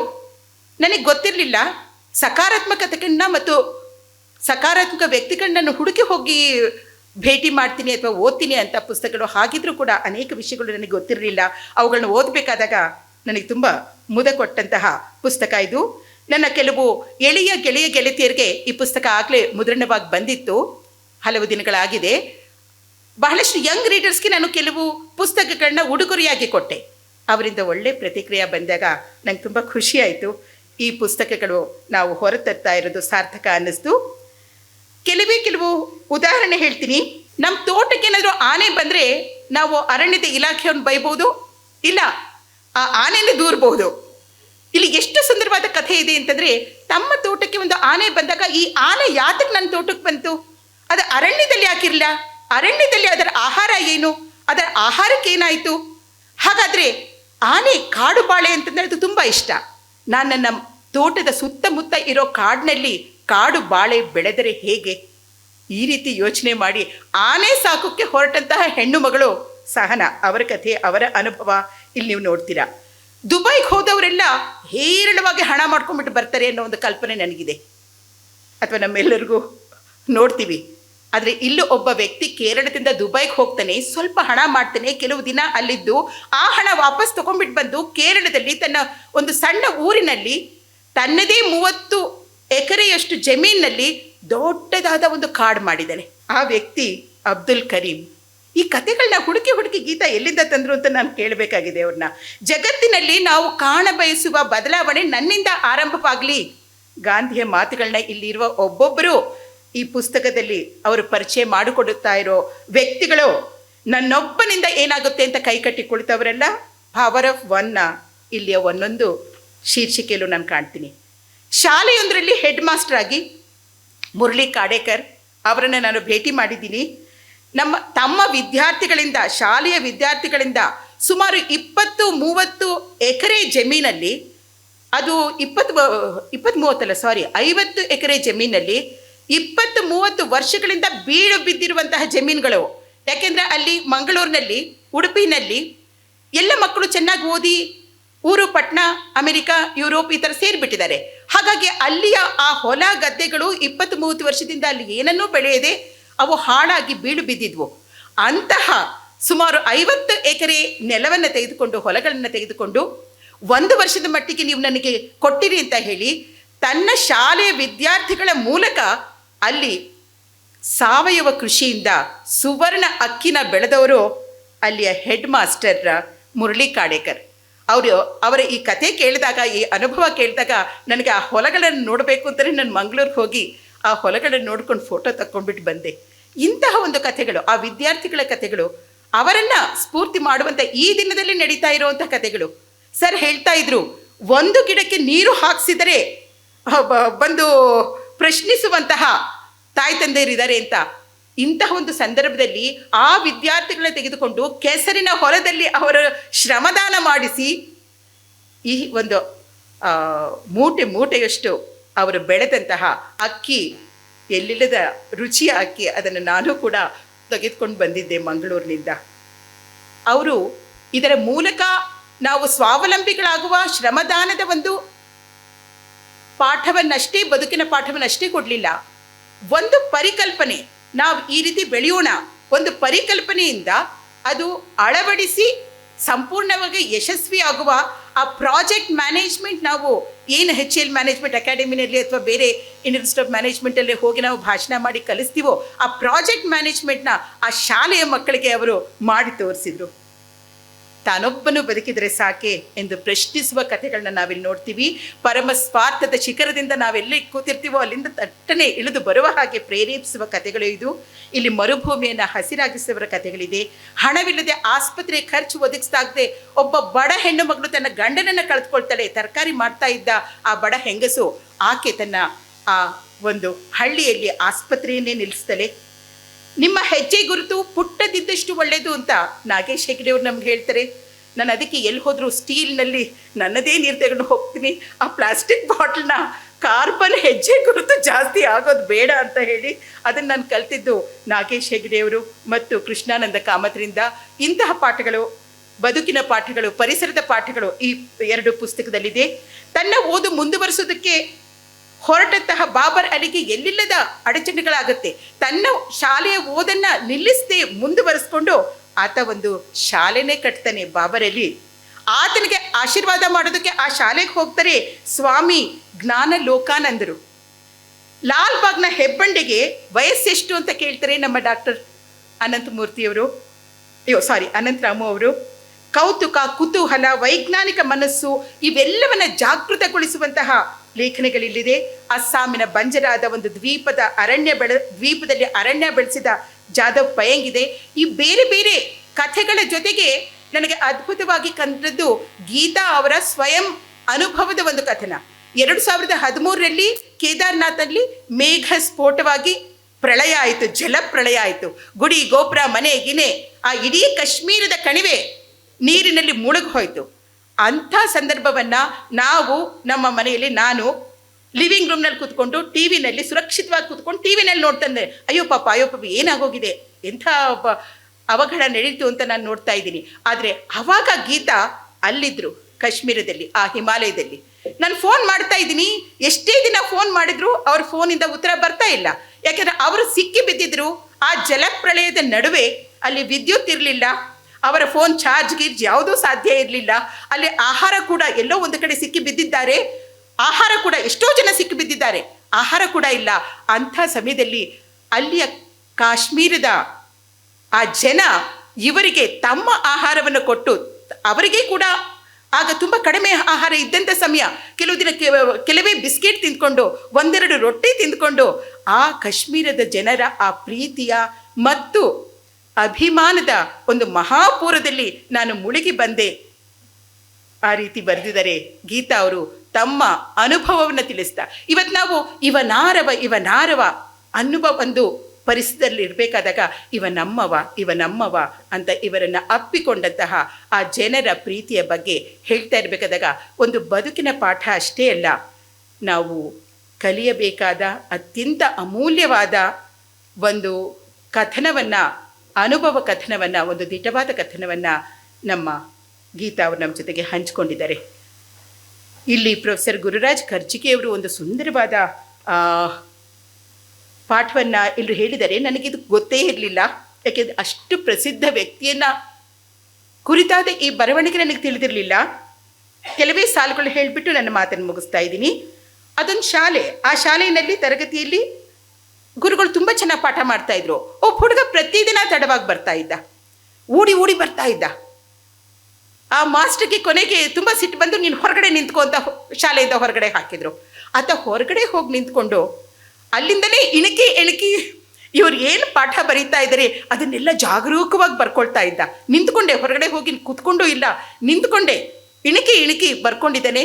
ನನಗೆ ಗೊತ್ತಿರಲಿಲ್ಲ. ಸಕಾರಾತ್ಮಕತೆಗಳನ್ನ ಮತ್ತು ಸಕಾರಾತ್ಮಕ ವ್ಯಕ್ತಿಗಳನ್ನ ಹುಡುಕಿ ಹೋಗಿ ಭೇಟಿ ಮಾಡ್ತೀನಿ ಅಥವಾ ಓದ್ತೀನಿ ಅಂತ ಪುಸ್ತಕಗಳು ಹಾಗಿದ್ರೂ ಕೂಡ ಅನೇಕ ವಿಷಯಗಳು ನನಗೆ ಗೊತ್ತಿರಲಿಲ್ಲ. ಅವುಗಳನ್ನ ಓದಬೇಕಾದಾಗ ನನಗೆ ತುಂಬ ಮುದ ಕೊಟ್ಟಂತಹ ಪುಸ್ತಕ ಇದು. ನನ್ನ ಕೆಲವು ಎಳೆಯ ಗೆಳೆಯ ಗೆಳತಿಯರಿಗೆ ಈ ಪುಸ್ತಕ ಆಗಲೇ ಮುದ್ರಣವಾಗಿ ಬಂದಿತ್ತು. ಹಲವು ದಿನಗಳಾಗಿದೆ. ಬಹಳಷ್ಟು ಯಂಗ್ ರೀಡರ್ಸ್ಗೆ ನಾನು ಕೆಲವು ಪುಸ್ತಕಗಳನ್ನ ಉಡುಗೊರೆಯಾಗಿ ಕೊಟ್ಟೆ. ಅವರಿಂದ ಒಳ್ಳೆ ಪ್ರತಿಕ್ರಿಯೆ ಬಂದಾಗ ನಂಗೆ ತುಂಬ ಖುಷಿಯಾಯಿತು ಈ ಪುಸ್ತಕಗಳು ನಾವು ಹೊರತರ್ತಾ ಇರೋದು ಸಾರ್ಥಕ ಅನ್ನಿಸ್ತು. ಕೆಲವೇ ಕೆಲವು ಉದಾಹರಣೆ ಹೇಳ್ತೀನಿ. ನಮ್ಮ ತೋಟಕ್ಕೆ ಏನಾದರೂ ಆನೆ ಬಂದರೆ ನಾವು ಅರಣ್ಯದ ಇಲಾಖೆಯನ್ನು ಬೈಬೋದು ಇಲ್ಲ, ಆ ಆನೆನೇ ದೂರಬಹುದು. ಇಲ್ಲಿ ಎಷ್ಟು ಸುಂದರವಾದ ಕಥೆ ಇದೆ ಅಂತಂದರೆ, ತಮ್ಮ ತೋಟಕ್ಕೆ ಒಂದು ಆನೆ ಬಂದಾಗ ಈ ಆನೆ ಯಾತಕ್ಕೆ ನನ್ನ ತೋಟಕ್ಕೆ ಬಂತು? ಅದು ಅರಣ್ಯದಲ್ಲಿ ಯಾಕಿರಲಿಲ್ಲ ಅರಣ್ಯದಲ್ಲಿ ಅದರ ಆಹಾರ ಏನು? ಅದರ ಆಹಾರಕ್ಕೆ ಏನಾಯಿತು? ಹಾಗಾದರೆ ಆನೆ ಕಾಡು ಬಾಳೆ ಅಂತಂದರೆ ಅದು ತುಂಬ ಇಷ್ಟ. ನಾನು ನನ್ನ ತೋಟದ ಸುತ್ತಮುತ್ತ ಇರೋ ಕಾಡಿನಲ್ಲಿ ಕಾಡು ಬಾಳೆ ಬೆಳೆದರೆ ಹೇಗೆ? ಈ ರೀತಿ ಯೋಚನೆ ಮಾಡಿ ಆನೆ ಸಾಕೋಕ್ಕೆ ಹೊರಟಂತಹ ಹೆಣ್ಣು ಮಗಳು ಸಹನ, ಅವರ ಕಥೆ, ಅವರ ಅನುಭವ ಇಲ್ಲಿ ನೀವು ನೋಡ್ತೀರಾ. ದುಬೈಗೆ ಹೋದವರೆಲ್ಲ ಹೇರಳವಾಗಿ ಹಣ ಮಾಡ್ಕೊಂಡ್ಬಿಟ್ಟು ಬರ್ತಾರೆ ಅನ್ನೋ ಒಂದು ಕಲ್ಪನೆ ನನಗಿದೆ. ಅಥವಾ ನಮ್ಮೆಲ್ಲರಿಗೂ ನೋಡ್ತೀವಿ. ಆದರೆ ಇಲ್ಲೂ ಒಬ್ಬ ವ್ಯಕ್ತಿ ಕೇರಳದಿಂದ ದುಬೈಗೆ ಹೋಗ್ತಾನೆ, ಸ್ವಲ್ಪ ಹಣ ಮಾಡ್ತಾನೆ, ಕೆಲವು ದಿನ ಅಲ್ಲಿದ್ದು ಆ ಹಣ ವಾಪಸ್ ತಗೊಂಡ್ಬಿಟ್ಟು ಬಂದು ಕೇರಳದಲ್ಲಿ ತನ್ನ ಒಂದು ಸಣ್ಣ ಊರಿನಲ್ಲಿ ತನ್ನದೇ ಮೂವತ್ತು ಎಕರೆಯಷ್ಟು ಜಮೀನಿನಲ್ಲಿ ದೊಡ್ಡದಾದ ಒಂದು ಕಾಡು ಮಾಡಿದ್ದಾನೆ. ಆ ವ್ಯಕ್ತಿ ಅಬ್ದುಲ್ ಕರೀಂ. ಈ ಕಥೆಗಳನ್ನ ಹುಡುಕಿ ಹುಡುಕಿ ಗೀತಾ ಎಲ್ಲಿಂದ ತಂದ್ರು ಅಂತ ನಾನು ಕೇಳಬೇಕಾಗಿದೆ ಅವ್ರನ್ನ ಜಗತ್ತಿನಲ್ಲಿ ನಾವು ಕಾಣ ಬಯಸುವ ಬದಲಾವಣೆ ನನ್ನಿಂದ ಆರಂಭವಾಗಲಿ. ಗಾಂಧಿಯ ಮಾತುಗಳನ್ನ ಇಲ್ಲಿರುವ ಒಬ್ಬೊಬ್ಬರು ಈ ಪುಸ್ತಕದಲ್ಲಿ ಅವರು ಪರಿಚಯ ಮಾಡಿಕೊಡುತ್ತಾ ಇರೋ ವ್ಯಕ್ತಿಗಳು ನನ್ನೊಬ್ಬನಿಂದ ಏನಾಗುತ್ತೆ ಅಂತ ಕೈ ಕಟ್ಟಿಕೊಳ್ತವರೆಲ್ಲ ಪವರ್ ಆಫ್ ಒನ್ನ ಇಲ್ಲಿಯ ಒಂದೊಂದು ಶೀರ್ಷಿಕೆಯಲ್ಲೂ ನಾನು ಕಾಣ್ತೀನಿ. ಶಾಲೆಯೊಂದರಲ್ಲಿ ಹೆಡ್ ಮಾಸ್ಟರ್ ಆಗಿ ಮುರಳಿ ಕಾಡೇಕರ್ ಅವರನ್ನು ನಾನು ಭೇಟಿ ಮಾಡಿದ್ದೀನಿ. ನಮ್ಮ ತಮ್ಮ ವಿದ್ಯಾರ್ಥಿಗಳಿಂದ, ಶಾಲೆಯ ವಿದ್ಯಾರ್ಥಿಗಳಿಂದ ಸುಮಾರು ಇಪ್ಪತ್ತು ಮೂವತ್ತು ಎಕರೆ ಜಮೀನಲ್ಲಿ, ಅದು ಇಪ್ಪತ್ತು ಇಪ್ಪತ್ತ್ ಮೂವತ್ತಲ್ಲ ಸಾರಿ ಐವತ್ತು ಎಕರೆ ಜಮೀನಲ್ಲಿ ಇಪ್ಪತ್ತು ಮೂವತ್ತು ವರ್ಷಗಳಿಂದ ಬೀಳು ಬಿದ್ದಿರುವಂತಹ ಜಮೀನುಗಳು. ಯಾಕೆಂದ್ರೆ ಅಲ್ಲಿ ಮಂಗಳೂರಿನಲ್ಲಿ, ಉಡುಪಿನಲ್ಲಿ ಎಲ್ಲ ಮಕ್ಕಳು ಚೆನ್ನಾಗಿ ಓದಿ ಊರು, ಪಟ್ನ, ಅಮೆರಿಕ, ಯುರೋಪ್ ಈ ಥರ ಸೇರಿಬಿಟ್ಟಿದ್ದಾರೆ. ಹಾಗಾಗಿ ಅಲ್ಲಿಯ ಆ ಹೊಲ ಗದ್ದೆಗಳು ಇಪ್ಪತ್ತು ಮೂವತ್ತು ವರ್ಷದಿಂದ ಅಲ್ಲಿ ಏನನ್ನೂ ಬೆಳೆಯದೆ ಅವು ಹಾಳಾಗಿ ಬೀಳು ಬಿದ್ದಿದ್ವು. ಅಂತಹ ಸುಮಾರು ಐವತ್ತು ಎಕರೆ ನೆಲವನ್ನು ತೆಗೆದುಕೊಂಡು, ಹೊಲಗಳನ್ನು ತೆಗೆದುಕೊಂಡು ಒಂದು ವರ್ಷದ ಮಟ್ಟಿಗೆ ನೀವು ನನಗೆ ಕೊಟ್ಟಿರಿ ಅಂತ ಹೇಳಿ ತನ್ನ ಶಾಲೆಯ ವಿದ್ಯಾರ್ಥಿಗಳ ಮೂಲಕ ಅಲ್ಲಿ ಸಾವಯವ ಕೃಷಿಯಿಂದ ಸುವರ್ಣ ಅಕ್ಕಿನ ಬೆಳೆದವರು ಅಲ್ಲಿಯ ಹೆಡ್ ಮಾಸ್ಟರ್ ಮುರಳಿ ಕಾಡೇಕರ್ ಅವರು ಅವರ ಈ ಕತೆ ಕೇಳಿದಾಗ, ಈ ಅನುಭವ ಕೇಳಿದಾಗ ನನಗೆ ಆ ಹೊಲಗಳನ್ನು ನೋಡಬೇಕು ಅಂತಲೇ ನಾನು ಮಂಗಳೂರಿಗೆ ಹೋಗಿ ಆ ಹೊಲಗಳನ್ನು ನೋಡ್ಕೊಂಡು ಫೋಟೋ ತಕ್ಕೊಂಡ್ಬಿಟ್ಟು ಬಂದೆ. ಇಂತಹ ಒಂದು ಕಥೆಗಳು, ಆ ವಿದ್ಯಾರ್ಥಿಗಳ ಕಥೆಗಳು, ಅವರನ್ನು ಸ್ಫೂರ್ತಿ ಮಾಡುವಂಥ ಈ ದಿನದಲ್ಲಿ ನಡೀತಾ ಇರುವಂಥ ಕಥೆಗಳು. ಸರ್ ಹೇಳ್ತಾ ಇದ್ರು, ಒಂದು ಗಿಡಕ್ಕೆ ನೀರು ಹಾಕ್ಸಿದರೆ ಬಂದು ಪ್ರಶ್ನಿಸುವಂತಹ ತಾಯಿ ತಂದೆಯರಿದ್ದಾರೆ ಅಂತ. ಇಂತಹ ಒಂದು ಸಂದರ್ಭದಲ್ಲಿ ಆ ವಿದ್ಯಾರ್ಥಿಗಳನ್ನ ತೆಗೆದುಕೊಂಡು ಕೆಸರಿನ ಹೊಲದಲ್ಲಿ ಅವರ ಶ್ರಮದಾನ ಮಾಡಿಸಿ ಈ ಒಂದು ಮೂಟೆ ಮೂಟೆಯಷ್ಟು ಅವರು ಬೆಳೆದಂತಹ ಅಕ್ಕಿ ಎಲ್ಲಿಲ್ಲದ ರುಚಿಯ ಅಕ್ಕಿ ಅದನ್ನು ನಾನು ಕೂಡ ತೆಗೆದುಕೊಂಡು ಬಂದಿದ್ದೆ ಮಂಗಳೂರಿನಿಂದ. ಅವರು ಇದರ ಮೂಲಕ ನಾವು ಸ್ವಾವಲಂಬಿಗಳಾಗುವ ಶ್ರಮದಾನದ ಒಂದು ಪಾಠವನ್ನಷ್ಟೇ, ಬದುಕಿನ ಪಾಠವನ್ನಷ್ಟೇ ಕೊಡಲಿಲ್ಲ. ಒಂದು ಪರಿಕಲ್ಪನೆ, ನಾವು ಈ ರೀತಿ ಬೆಳೆಯೋಣ, ಒಂದು ಪರಿಕಲ್ಪನೆಯಿಂದ ಅದು ಅಳವಡಿಸಿ ಸಂಪೂರ್ಣವಾಗಿ ಯಶಸ್ವಿಯಾಗುವ ಆ ಪ್ರಾಜೆಕ್ಟ್ ಮ್ಯಾನೇಜ್ಮೆಂಟ್ ನಾವು ಏನು ಹೆಚ್ ಎಲ್ ಮ್ಯಾನೇಜ್ಮೆಂಟ್ ಅಕಾಡೆಮಿನಲ್ಲಿ ಅಥವಾ ಬೇರೆ ಯೂನಿವರ್ಸಿಟಿ ಆಫ್ ಮ್ಯಾನೇಜ್ಮೆಂಟಲ್ಲಿ ಹೋಗಿ ನಾವು ಭಾಷಣ ಮಾಡಿ ಕಲಿಸ್ತೀವೋ, ಆ ಪ್ರಾಜೆಕ್ಟ್ ಮ್ಯಾನೇಜ್ಮೆಂಟ್ನ ಆ ಶಾಲೆಯ ಮಕ್ಕಳಿಗೆ ಅವರು ಮಾಡಿ ತೋರಿಸಿದ್ರು. ತಾನೊಬ್ಬನು ಬದುಕಿದರೆ ಸಾಕೆ ಎಂದು ಪ್ರಶ್ನಿಸುವ ಕಥೆಗಳನ್ನ ನಾವಿಲ್ಲಿ ನೋಡ್ತೀವಿ. ಪರಮ ಸ್ವಾರ್ಥದ ಶಿಖರದಿಂದ ನಾವೆಲ್ಲಿ ಕೂತಿರ್ತೀವೋ ಅಲ್ಲಿಂದ ತಟ್ಟನೆ ಇಳಿದು ಬರುವ ಹಾಗೆ ಪ್ರೇರೇಪಿಸುವ ಕಥೆಗಳು ಇದು. ಇಲ್ಲಿ ಮರುಭೂಮಿಯನ್ನು ಹಸಿರಾಗಿಸುವವರ ಕಥೆಗಳಿದೆ. ಹಣವಿಲ್ಲದೆ ಆಸ್ಪತ್ರೆ ಖರ್ಚು ಒದಗಿಸ್ತಾಗದೆ ಒಬ್ಬ ಬಡ ಹೆಣ್ಣು ಮಗಳು ತನ್ನ ಗಂಡನನ್ನು ಕಳೆದುಕೊಳ್ತಾಳೆ, ತರಕಾರಿ ಮಾಡ್ತಾ ಇದ್ದ ಆ ಬಡ ಹೆಂಗಸು ಆಕೆ ತನ್ನ ಆ ಒಂದು ಹಳ್ಳಿಯಲ್ಲಿ ಆಸ್ಪತ್ರೆಯನ್ನೇ ನಿಲ್ಲಿಸ್ತಾಳೆ. ನಿಮ್ಮ ಹೆಜ್ಜೆ ಗುರುತು ಪುಟ್ಟದಿದ್ದಷ್ಟು ಒಳ್ಳೆಯದು ಅಂತ ನಾಗೇಶ್ ಹೆಗ್ಡೆ ಅವ್ರು ನಮ್ಗೆ ಹೇಳ್ತಾರೆ. ನಾನು ಅದಕ್ಕೆ ಎಲ್ಲಿ ಹೋದರೂ ಸ್ಟೀಲ್ನಲ್ಲಿ ನನ್ನದೇ ನೀರು ತಗೊಂಡು ಹೋಗ್ತೀನಿ. ಆ ಪ್ಲಾಸ್ಟಿಕ್ ಬಾಟ್ಲನ್ನ ಕಾರ್ಬನ್ ಹೆಜ್ಜೆ ಗುರುತು ಜಾಸ್ತಿ ಆಗೋದು ಬೇಡ ಅಂತ ಹೇಳಿ ಅದನ್ನು ನಾನು ಕಲ್ತಿದ್ದು ನಾಗೇಶ್ ಹೆಗ್ಡೆಯವರು ಮತ್ತು ಕೃಷ್ಣಾನಂದ ಕಾಮತ್ರಿಂದ. ಇಂತಹ ಪಾಠಗಳು, ಬದುಕಿನ ಪಾಠಗಳು, ಪರಿಸರದ ಪಾಠಗಳು ಈ ಎರಡು ಪುಸ್ತಕದಲ್ಲಿದೆ. ತನ್ನ ಓದು ಮುಂದುವರಿಸೋದಕ್ಕೆ ಹೊರಟಂತಹ ಬಾಬರ್ ಅಲಿಗೆ ಎಲ್ಲಿಲ್ಲದ ಅಡಚಣೆಗಳಾಗುತ್ತೆ? ತನ್ನ ಶಾಲೆಯ ಓದನ್ನ ನಿಲ್ಲಿಸದೆ ಮುಂದುವರೆಸ್ಕೊಂಡು ಆತ ಒಂದು ಶಾಲೆನೇ ಕಟ್ತಾನೆ ಬಾಬರ್ ಅಲಿ. ಆತನಿಗೆ ಆಶೀರ್ವಾದ ಮಾಡೋದಕ್ಕೆ ಆ ಶಾಲೆಗೆ ಹೋಗ್ತಾರೆ ಸ್ವಾಮಿ ಜ್ಞಾನ ಲೋಕಾನಂದರು ಲಾಲ್ ಬಾಗ್ನ ಹೆಬ್ಬಂಡೆಗೆ ವಯಸ್ಸೆಷ್ಟು ಅಂತ ಕೇಳ್ತಾರೆ ನಮ್ಮ ಡಾಕ್ಟರ್ ಅನಂತಮೂರ್ತಿಯವರು ಅಯ್ಯೋ ಸಾರಿ ಅನಂತರಾಮು ಅವರು. ಕೌತುಕ, ಕುತೂಹಲ, ವೈಜ್ಞಾನಿಕ ಮನಸ್ಸು ಇವೆಲ್ಲವನ್ನ ಜಾಗೃತಗೊಳಿಸುವಂತಹ ಲೇಖನಗಳಿಲ್ಲಿದೆ. ಅಸ್ಸಾಮಿನ ಬಂಜರಾದ ಒಂದು ದ್ವೀಪದ ಅರಣ್ಯ ಬೆಳೆ, ದ್ವೀಪದಲ್ಲಿ ಅರಣ್ಯ ಬೆಳೆಸಿದ ಜಾಧವ್ ಪಯಂಗಿದೆ. ಈ ಬೇರೆ ಬೇರೆ ಕಥೆಗಳ ಜೊತೆಗೆ ನನಗೆ ಅದ್ಭುತವಾಗಿ ಕಂಡದ್ದು ಗೀತಾ ಅವರ ಸ್ವಯಂ ಅನುಭವದ ಒಂದು ಕಥನ. ಎರಡು ಸಾವಿರದ ಹದಿಮೂರರಲ್ಲಿ ಕೇದಾರ್ನಾಥಲ್ಲಿ ಮೇಘ ಸ್ಫೋಟವಾಗಿ ಪ್ರಳಯ ಆಯಿತು ಜಲ ಪ್ರಳಯ ಆಯಿತು. ಗುಡಿ, ಗೋಪುರ, ಮನೆ ಗಿನೆ ಆ ಇಡೀ ಕಾಶ್ಮೀರದ ಕಣಿವೆ ನೀರಿನಲ್ಲಿ ಮುಳುಗಿ ಹೋಯಿತು ಅಂಥ ಸಂದರ್ಭವನ್ನು ನಾವು ನಮ್ಮ ಮನೆಯಲ್ಲಿ ನಾನು ಲಿವಿಂಗ್ ರೂಮ್ನಲ್ಲಿ ಕೂತ್ಕೊಂಡು ಟಿ ವಿನಲ್ಲಿ ಸುರಕ್ಷಿತವಾಗಿ ಕೂತ್ಕೊಂಡು ಟಿ ವಿನಲ್ಲಿ ನೋಡ್ತಂದೆ ಅಯ್ಯೋ ಪಾಪ ಅಯ್ಯೋ ಪಾಪ, ಏನಾಗೋಗಿದೆ? ಎಂಥ ಅವಘಡ ನಡೀತು ಅಂತ ನಾನು ನೋಡ್ತಾ ಇದ್ದೀನಿ. ಆದರೆ ಅವಾಗ ಗೀತಾ ಅಲ್ಲಿದ್ರು, ಕಾಶ್ಮೀರದಲ್ಲಿ, ಆ ಹಿಮಾಲಯದಲ್ಲಿ. ನಾನು ಫೋನ್ ಮಾಡ್ತಾ ಇದ್ದೀನಿ. ಎಷ್ಟೇ ದಿನ ಫೋನ್ ಮಾಡಿದ್ರು ಅವ್ರ ಫೋನಿಂದ ಉತ್ತರ ಬರ್ತಾ ಇಲ್ಲ. ಯಾಕಂದ್ರೆ ಅವರು ಸಿಕ್ಕಿ ಬಿದ್ದಿದ್ರು. ಆ ಜಲಪ್ರಳಯದ ನಡುವೆ ಅಲ್ಲಿ ವಿದ್ಯುತ್ ಇರಲಿಲ್ಲ. ಅವರ ಫೋನ್ ಚಾರ್ಜ್ ಗೀರ್ಜ್ ಯಾವುದೂ ಸಾಧ್ಯ ಇರಲಿಲ್ಲ. ಅಲ್ಲಿ ಆಹಾರ ಕೂಡ ಎಲ್ಲೋ ಒಂದು ಕಡೆ ಸಿಕ್ಕಿ ಬಿದ್ದಿದ್ದಾರೆ. ಆಹಾರ ಕೂಡ ಎಷ್ಟೋ ಜನ ಸಿಕ್ಕಿ ಬಿದ್ದಿದ್ದಾರೆ. ಆಹಾರ ಕೂಡ ಇಲ್ಲ. ಅಂಥ ಸಮಯದಲ್ಲಿ ಅಲ್ಲಿಯ ಕಾಶ್ಮೀರದ ಆ ಜನ ಇವರಿಗೆ ತಮ್ಮ ಆಹಾರವನ್ನು ಕೊಟ್ಟು ಅವರಿಗೆ ಕೂಡ ಆಗ ತುಂಬ ಕಡಿಮೆ ಆಹಾರ ಇದ್ದಂಥ ಸಮಯ. ಕೆಲವು ದಿನ ಕೆಲವೇ ಬಿಸ್ಕೆಟ್ ತಿಂದ್ಕೊಂಡು, ಒಂದೆರಡು ರೊಟ್ಟಿ ತಿಂದ್ಕೊಂಡು ಆ ಕಾಶ್ಮೀರದ ಜನರ ಆ ಪ್ರೀತಿಯ ಮತ್ತು ಅಭಿಮಾನದ ಒಂದು ಮಹಾಪೂರದಲ್ಲಿ ನಾನು ಮುಳುಗಿ ಬಂದೆ. ಆ ರೀತಿ ಬರೆದಿದ್ದಾರೆ ಗೀತಾ ಅವರು ತಮ್ಮ ಅನುಭವವನ್ನು ತಿಳಿಸ್ತಾ ಇವತ್ತು ನಾವು ಇವನಾರವ ಇವನಾರವ ಅನ್ನುವ ಒಂದು ಪರಿಸ್ಥಿತಿಯಲ್ಲಿ ಇರಬೇಕಾದಾಗ ಇವ ನಮ್ಮವ ಇವ ನಮ್ಮವ ಅಂತ ಇವರನ್ನು ಅಪ್ಪಿಕೊಂಡಂತಹ ಆ ಜನರ ಪ್ರೀತಿಯ ಬಗ್ಗೆ ಹೇಳ್ತಾ ಇರಬೇಕಾದಾಗ ಒಂದು ಬದುಕಿನ ಪಾಠ ಅಷ್ಟೇ ಅಲ್ಲ, ನಾವು ಕಲಿಯಬೇಕಾದ ಅತ್ಯಂತ ಅಮೂಲ್ಯವಾದ ಒಂದು ಕಥನವನ್ನು ಅನುಭವ ಕಥನವನ್ನು, ಒಂದು ದಿಟವಾದ ಕಥನವನ್ನು ನಮ್ಮ ಗೀತಾ ಅವರು ನಮ್ಮ ಜೊತೆಗೆ ಹಂಚಿಕೊಂಡಿದ್ದಾರೆ. ಇಲ್ಲಿ ಪ್ರೊಫೆಸರ್ ಗುರುರಾಜ್ ಕರ್ಜಿಗೆಯವರು ಒಂದು ಸುಂದರವಾದ ಪಾಠವನ್ನು ಎಲ್ಲರೂ ಹೇಳಿದ್ದಾರೆ. ನನಗಿದು ಗೊತ್ತೇ ಇರಲಿಲ್ಲ. ಯಾಕೆಂದರೆ ಅಷ್ಟು ಪ್ರಸಿದ್ಧ ವ್ಯಕ್ತಿಯನ್ನು ಕುರಿತಾದ ಈ ಬರವಣಿಗೆ ನನಗೆ ತಿಳಿದಿರಲಿಲ್ಲ. ಕೆಲವೇ ಸಾಲುಗಳು ಹೇಳಿಬಿಟ್ಟು ನನ್ನ ಮಾತನ್ನು ಮುಗಿಸ್ತಾ ಇದ್ದೀನಿ. ಅದೊಂದು ಶಾಲೆ. ಆ ಶಾಲೆಯಲ್ಲಿ ತರಗತಿಯಲ್ಲಿ ಗುರುಗಳು ತುಂಬ ಚೆನ್ನಾಗಿ ಪಾಠ ಮಾಡ್ತಾ ಇದ್ರು. ಒಬ್ಬ ಹುಡುಗ ಪ್ರತಿದಿನ ತಡವಾಗಿ ಬರ್ತಾ ಇದ್ದ. ಊಡಿ ಊಡಿ ಬರ್ತಾ ಇದ್ದ. ಆ ಮಾಸ್ಟರ್ಗೆ ಕೊನೆಗೆ ತುಂಬ ಸಿಟ್ಟು ಬಂದು, ನೀನು ಹೊರಗಡೆ ನಿಂತ್ಕೊ ಅಂತ ಶಾಲೆಯಿಂದ ಹೊರಗಡೆ ಹಾಕಿದ್ರು. ಆತ ಹೊರಗಡೆ ಹೋಗಿ ನಿಂತ್ಕೊಂಡು, ಅಲ್ಲಿಂದಲೇ ಇಣಕಿ ಇಣಕಿ ಇವ್ರು ಏನು ಪಾಠ ಬರೀತಾ ಇದ್ದಾರೆ, ಅದನ್ನೆಲ್ಲ ಜಾಗರೂಕವಾಗಿ ಬರ್ಕೊಳ್ತಾ ಇದ್ದ. ನಿಂತ್ಕೊಂಡೆ, ಹೊರಗಡೆ ಹೋಗಿ ಕೂತ್ಕೊಂಡು ಇಲ್ಲ. ನಿಂತ್ಕೊಂಡೆ, ಇಣಕಿ ಇಣಕಿ ಬರ್ಕೊಂಡಿದ್ದಾನೆ.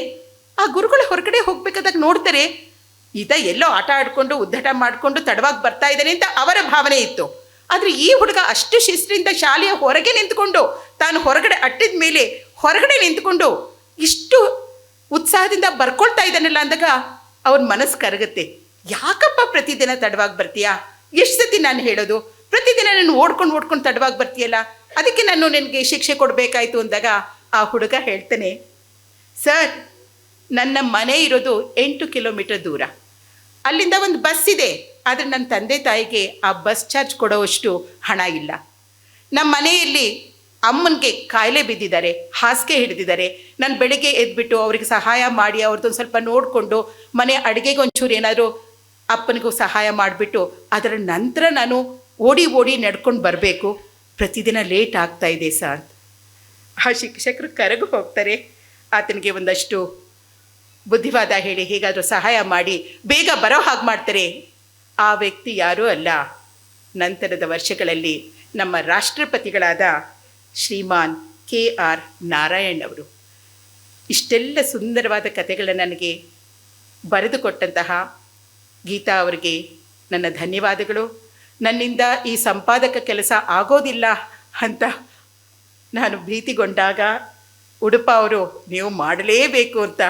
ಆ ಗುರುಗಳು ಹೊರಗಡೆ ಹೋಗ್ಬೇಕಾದಾಗ ನೋಡ್ತಾರೆ ಈತ ಎಲ್ಲೋ ಆಟ ಆಡಿಕೊಂಡು ಉದ್ದಟ ಮಾಡಿಕೊಂಡು ತಡವಾಗಿ ಬರ್ತಾ ಇದ್ದಾನೆ ಅಂತ ಅವರ ಭಾವನೆ ಇತ್ತು. ಆದರೆ ಈ ಹುಡುಗ ಅಷ್ಟು ಶಿಸ್ತಿನಿಂದ ಶಾಲೆಯ ಹೊರಗೆ ನಿಂತ್ಕೊಂಡು, ತಾನು ಹೊರಗಡೆ ಅಟ್ಟಿದ ಮೇಲೆ ಹೊರಗಡೆ ನಿಂತ್ಕೊಂಡು ಇಷ್ಟು ಉತ್ಸಾಹದಿಂದ ಬರ್ಕೊಳ್ತಾ ಇದ್ದಾನಲ್ಲ ಅಂದಾಗ ಅವನ ಮನಸ್ಸು ಕರಗುತ್ತೆ. ಯಾಕಪ್ಪ ಪ್ರತಿದಿನ ತಡವಾಗಿ ಬರ್ತೀಯಾ? ಎಷ್ಟು ಸತಿ ನಾನು ಹೇಳೋದು? ಪ್ರತಿದಿನ ನಾನು ಓಡ್ಕೊಂಡು ಓಡ್ಕೊಂಡು ತಡವಾಗಿ ಬರ್ತೀಯಲ್ಲ? ಅದಕ್ಕೆ ನಾನು ನಿನಗೆ ಶಿಕ್ಷೆ ಕೊಡಬೇಕಾಯ್ತು ಅಂದಾಗ ಆ ಹುಡುಗ ಹೇಳ್ತಾನೆ, ಸರ್, ನನ್ನ ಮನೆ ಇರೋದು ಎಂಟು ಕಿಲೋಮೀಟರ್ ದೂರ. ಅಲ್ಲಿಂದ ಒಂದು ಬಸ್ ಇದೆ. ಆದರೆ ನನ್ನ ತಂದೆ ತಾಯಿಗೆ ಆ ಬಸ್ ಚಾರ್ಜ್ ಕೊಡೋವಷ್ಟು ಹಣ ಇಲ್ಲ. ನಮ್ಮ ಮನೆಯಲ್ಲಿ ಅಮ್ಮನಿಗೆ ಕಾಯಿಲೆ ಬಿದ್ದಿದ್ದಾರೆ, ಹಾಸಿಗೆ ಹಿಡಿದಿದ್ದಾರೆ. ನಾನು ಬೆಳಿಗ್ಗೆ ಎದ್ಬಿಟ್ಟು ಅವ್ರಿಗೆ ಸಹಾಯ ಮಾಡಿ ಅವ್ರದ್ದೊಂದು ಸ್ವಲ್ಪ ನೋಡಿಕೊಂಡು ಮನೆ ಅಡುಗೆಗೆ ಒಂಚೂರು ಏನಾದರೂ ಅಪ್ಪನಿಗೂ ಸಹಾಯ ಮಾಡಿಬಿಟ್ಟು, ಅದರ ನಂತರ ನಾನು ಓಡಿ ಓಡಿ ನಡ್ಕೊಂಡು ಬರಬೇಕು. ಪ್ರತಿದಿನ ಲೇಟ್ ಆಗ್ತಾ ಇದೆ ಸರ್. ಆ ಶಿಕ್ಷಕರು ಕರಗು ಹೋಗ್ತಾರೆ. ಆತನಿಗೆ ಒಂದಷ್ಟು ಬುದ್ಧಿವಾದ ಹೇಳಿ ಹೇಗಾದರೂ ಸಹಾಯ ಮಾಡಿ ಬೇಗ ಬರೋ ಹಾಗೆ ಮಾಡ್ತಾರೆ. ಆ ವ್ಯಕ್ತಿ ಯಾರೂ ಅಲ್ಲ. ನಂತರದ ವರ್ಷಗಳಲ್ಲಿ ನಮ್ಮ ರಾಷ್ಟ್ರಪತಿಗಳಾದ ಶ್ರೀಮಾನ್ ಕೆ ಆರ್ ನಾರಾಯಣ್ ಅವರು ಇಷ್ಟೆಲ್ಲ ಸುಂದರವಾದ ಕಥೆಗಳನ್ನು ನನಗೆ ಬರೆದುಕೊಟ್ಟಂತಹ ಗೀತಾ ಅವರಿಗೆ ನನ್ನ ಧನ್ಯವಾದಗಳು. ನನ್ನಿಂದ ಈ ಸಂಪಾದಕ ಕೆಲಸ ಆಗೋದಿಲ್ಲ ಅಂತ ನಾನು ಭೀತಿಗೊಂಡಾಗ, ಉಡುಪ ಅವರು, ನೀವು ಮಾಡಲೇಬೇಕು ಅಂತ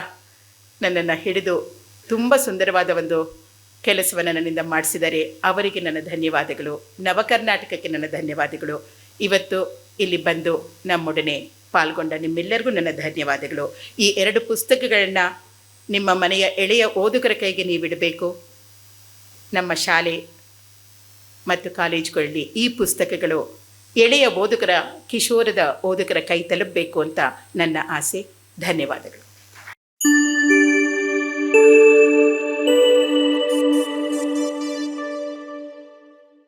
ನನ್ನನ್ನು ಹಿಡಿದು ತುಂಬ ಸುಂದರವಾದ ಒಂದು ಕೆಲಸವನ್ನು ನನ್ನಿಂದ ಮಾಡಿಸಿದ್ದಾರೆ ಅವರಿಗೆ ನನ್ನ ಧನ್ಯವಾದಗಳು. ನವಕರ್ನಾಟಕಕ್ಕೆ ನನ್ನ ಧನ್ಯವಾದಗಳು. ಇವತ್ತು ಇಲ್ಲಿ ಬಂದು ನಮ್ಮೊಡನೆ ಪಾಲ್ಗೊಂಡ ನಿಮ್ಮೆಲ್ಲರಿಗೂ ನನ್ನ ಧನ್ಯವಾದಗಳು. ಈ ಎರಡು ಪುಸ್ತಕಗಳನ್ನು ನಿಮ್ಮ ಮನೆಯ ಎಳೆಯ ಓದುಗರ ಕೈಗೆ ನೀವಿಡಬೇಕು ನಮ್ಮ ಶಾಲೆ ಮತ್ತು ಕಾಲೇಜುಗಳಲ್ಲಿ ಈ ಪುಸ್ತಕಗಳು ಎಳೆಯ ಓದುಗರ, ಕಿಶೋರದ ಓದುಗರ ಕೈ ತಲುಪಬೇಕು ಅಂತ ನನ್ನ ಆಸೆ. ಧನ್ಯವಾದಗಳು.